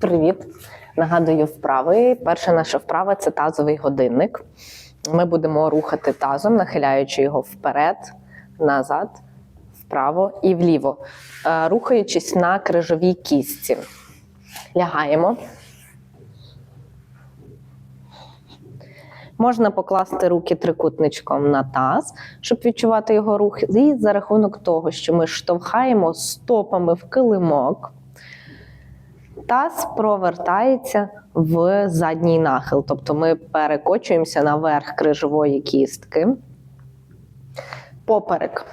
Привіт! Нагадую вправи. Перша наша вправа це тазовий годинник. Ми будемо рухати тазом, нахиляючи його вперед, назад, вправо і вліво, е, рухаючись на крижовій кістці. Лягаємо. Можна покласти руки трикутничком на таз, щоб відчувати його рух. І за рахунок того, що ми штовхаємо стопами в килимок, таз провертається в задній нахил. Тобто ми перекочуємося наверх крижової кістки. Поперек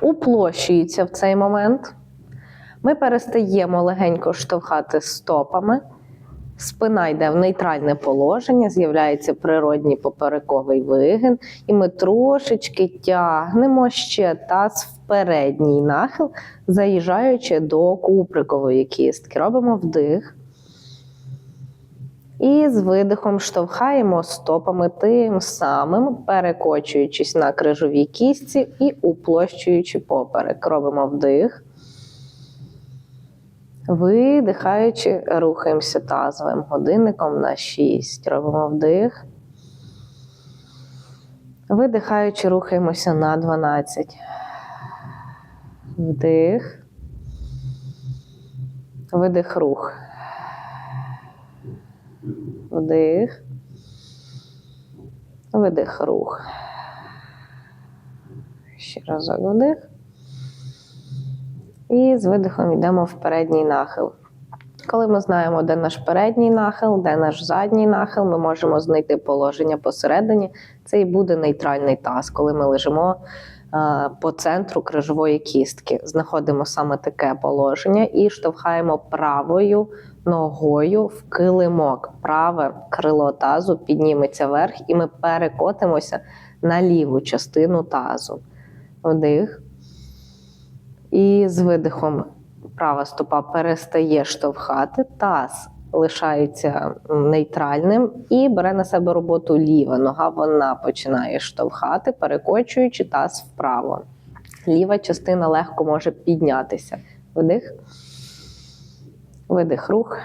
уплощується в цей момент. Ми перестаємо легенько штовхати стопами. Спина йде в нейтральне положення, з'являється природній поперековий вигин, і ми трошечки тягнемо ще таз передній нахил, заїжджаючи до куприкової кістки. Робимо вдих. І з видихом штовхаємо стопами тим самим, перекочуючись на крижовій кістці і уплощуючи поперек. Робимо вдих. Видихаючи, рухаємося тазовим годинником на 6. Робимо вдих. Видихаючи, рухаємося на 12. Вдих. Видих рух. Вдих. Видих рух. Ще разок вдих. І з видихом йдемо в передній нахил. Коли ми знаємо, де наш передній нахил, де наш задній нахил, ми можемо знайти положення посередині. Це і буде нейтральний таз, коли ми лежимо по центру крижової кістки. Знаходимо саме таке положення і штовхаємо правою ногою в килимок. Праве крило тазу підніметься вверх, і ми перекотимося на ліву частину тазу. Вдих. І з видихом права стопа перестає штовхати, таз лишається нейтральним і бере на себе роботу ліва нога. Вона починає штовхати, перекочуючи таз вправо. Ліва частина легко може піднятися. Вдих. Видих рух.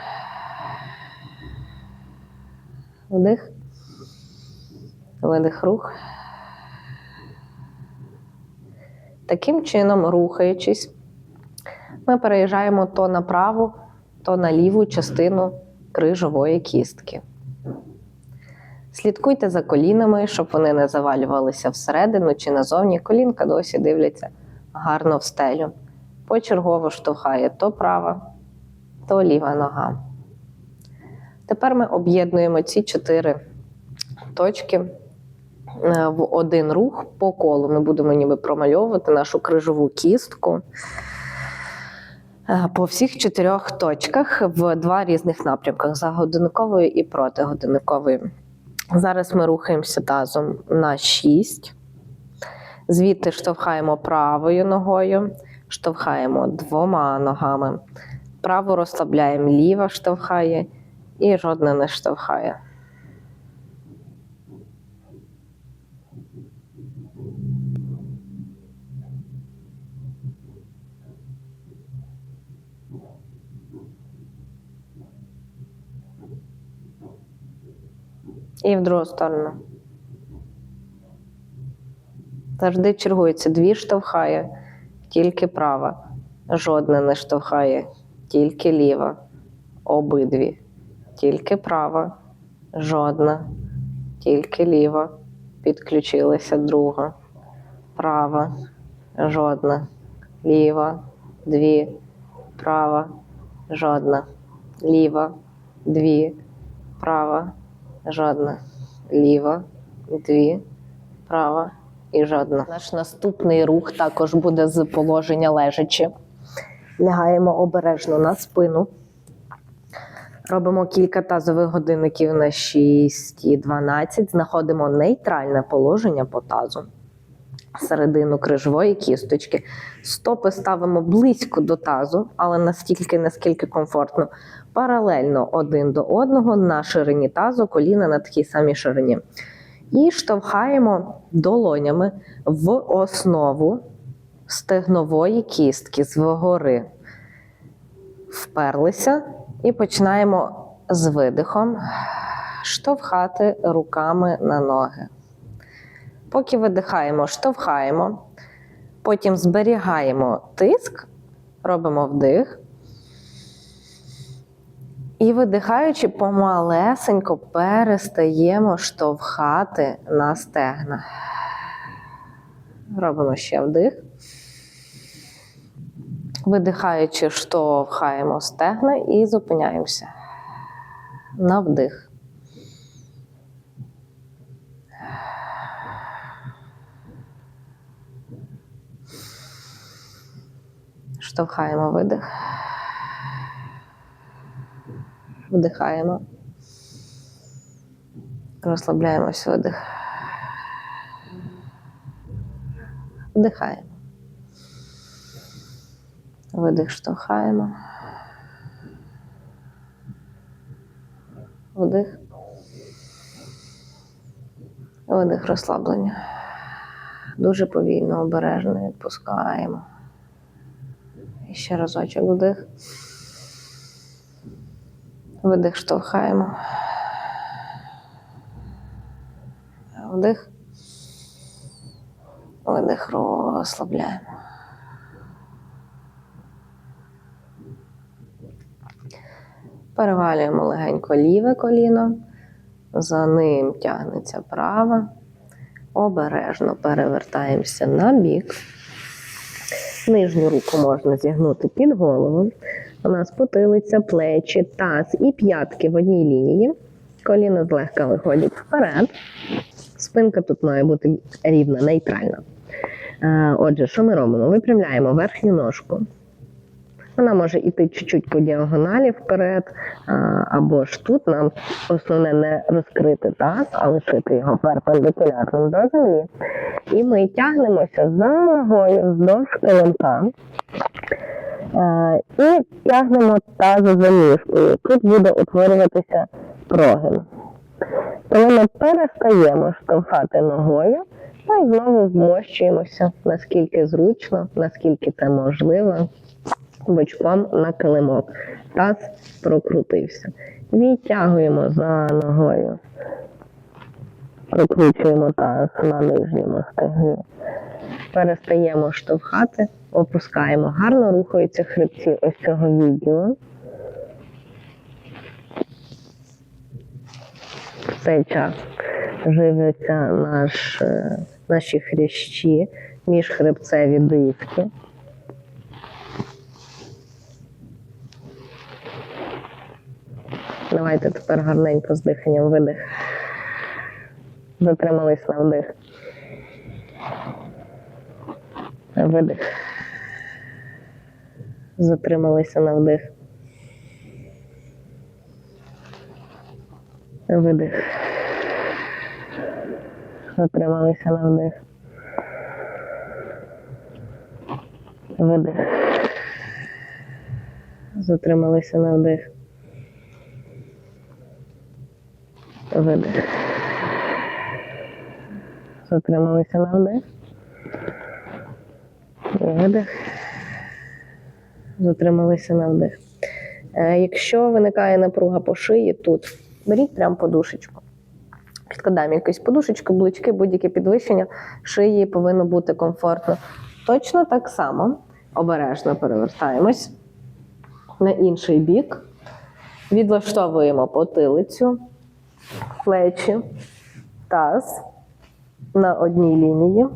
Вдих. Видих рух. Таким чином, рухаючись, ми переїжджаємо то на праву, то на ліву частину крижової кістки. Слідкуйте за колінами, щоб вони не завалювалися всередину чи назовні. Колінка досі дивляться гарно в стелю. Почергово штовхає то права, то ліва нога. Тепер ми об'єднуємо ці чотири точки е, в один рух по колу. Ми будемо ніби промальовувати нашу крижову кістку по всіх чотирьох точках в два різних напрямках: за годинниковою і протигодинниковою. Зараз ми рухаємося тазом на 6. Звідти штовхаємо правою ногою, штовхаємо двома ногами. Праву розслабляємо, ліва штовхає і жодна не штовхає. І в другу сторону. Завжди чергується. Дві штовхає, тільки права. Жодна не штовхає, тільки ліва. Обидві. Тільки права. Жодна. Тільки ліва. Підключилася друга. Права. Жодна. Ліва. Дві. Права. Жодна. Ліва. Дві. Права. Жодна. Ліва. Дві. Права і жодна. Наш наступний рух також буде з положення лежачи. Лягаємо обережно на спину. Робимо кілька тазових годинників на 6 і 12. Знаходимо нейтральне положення по тазу. Середину крижової кісточки. Стопи ставимо близько до тазу, але настільки, наскільки комфортно, паралельно один до одного на ширині тазу, коліна на такій самій ширині. І штовхаємо долонями в основу стегнової кістки згори. Вперлися І починаємо з видихом штовхати руками на ноги. Поки видихаємо, штовхаємо, потім зберігаємо тиск, робимо вдих. І видихаючи, помалесенько перестаємо штовхати на стегна. Робимо ще вдих. Видихаючи, штовхаємо стегна і зупиняємося. На вдих. Штовхаємо видих. Вдихаємо. Розслабляємось видих. Вдихаємо. Видих штовхаємо. Вдих. Видих розслаблення. Дуже повільно, обережно відпускаємо. І ще разочок вдих. Видих штовхаємо. Вдих. Видих розслабляємо. Перевалюємо легенько ліве коліно, за ним тягнеться праве. Обережно перевертаємося на бік. Нижню руку можна зігнути під голову. У нас потилиця, плечі, таз і п'ятки в одній лінії. Коліна злегка виходять вперед. Спинка тут має бути рівна, нейтральна. Е, Отже, що ми робимо? Випрямляємо верхню ножку. Вона може йти чуть-чуть по діагоналі вперед, або ж тут нам основне не розкрити таз, а лишити його перпендикулярним до землі. І ми тягнемося за ногою вздовж килимка. Е, І тягнемо тазу за ніжкою. Тут буде утворюватися прогин. Коли ми перестаємо штовхати ногою, ми знову вмощуємося, наскільки зручно, наскільки це можливо, бочком на килимок. Таз прокрутився. Відтягуємо за ногою. Прокручуємо таз на нижньому стегні. Перестаємо штовхати, опускаємо. Гарно рухаються хребці ось цього відділу. В цей час живляться наш, е, наші хрящі, міжхребцеві диски. Давайте тепер гарненько з диханням видих. Затримались на вдих. Видих. Затрималися на вдих. Видих. Затрималися на вдих. Видих. Затрималися на вдих. Видих. Затрималися на вдих. Видих. Затрималися на вдих. Якщо виникає напруга по шиї, тут беріть прям подушечку. Підкладаємо якусь подушечку, блички, будь-яке підвищення шиї повинно бути комфортно. Точно так само обережно перевертаємось на інший бік, відлаштовуємо потилицю, плечі, таз на одній лінії.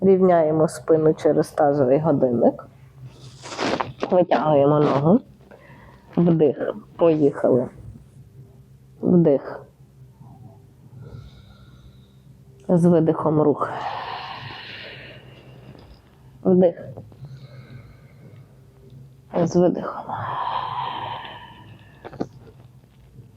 Рівняємо спину через тазовий годинник. Витягуємо ногу. Вдих. Поїхали. Вдих. З видихом рух. Вдих. З видихом.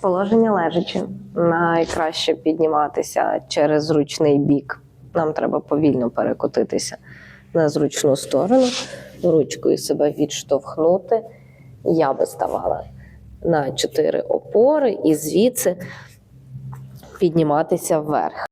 Положення лежачи. Найкраще підніматися через зручний бік. Нам треба повільно перекотитися на зручну сторону, ручкою себе відштовхнути. Я би ставала на чотири опори і звідси підніматися вверх.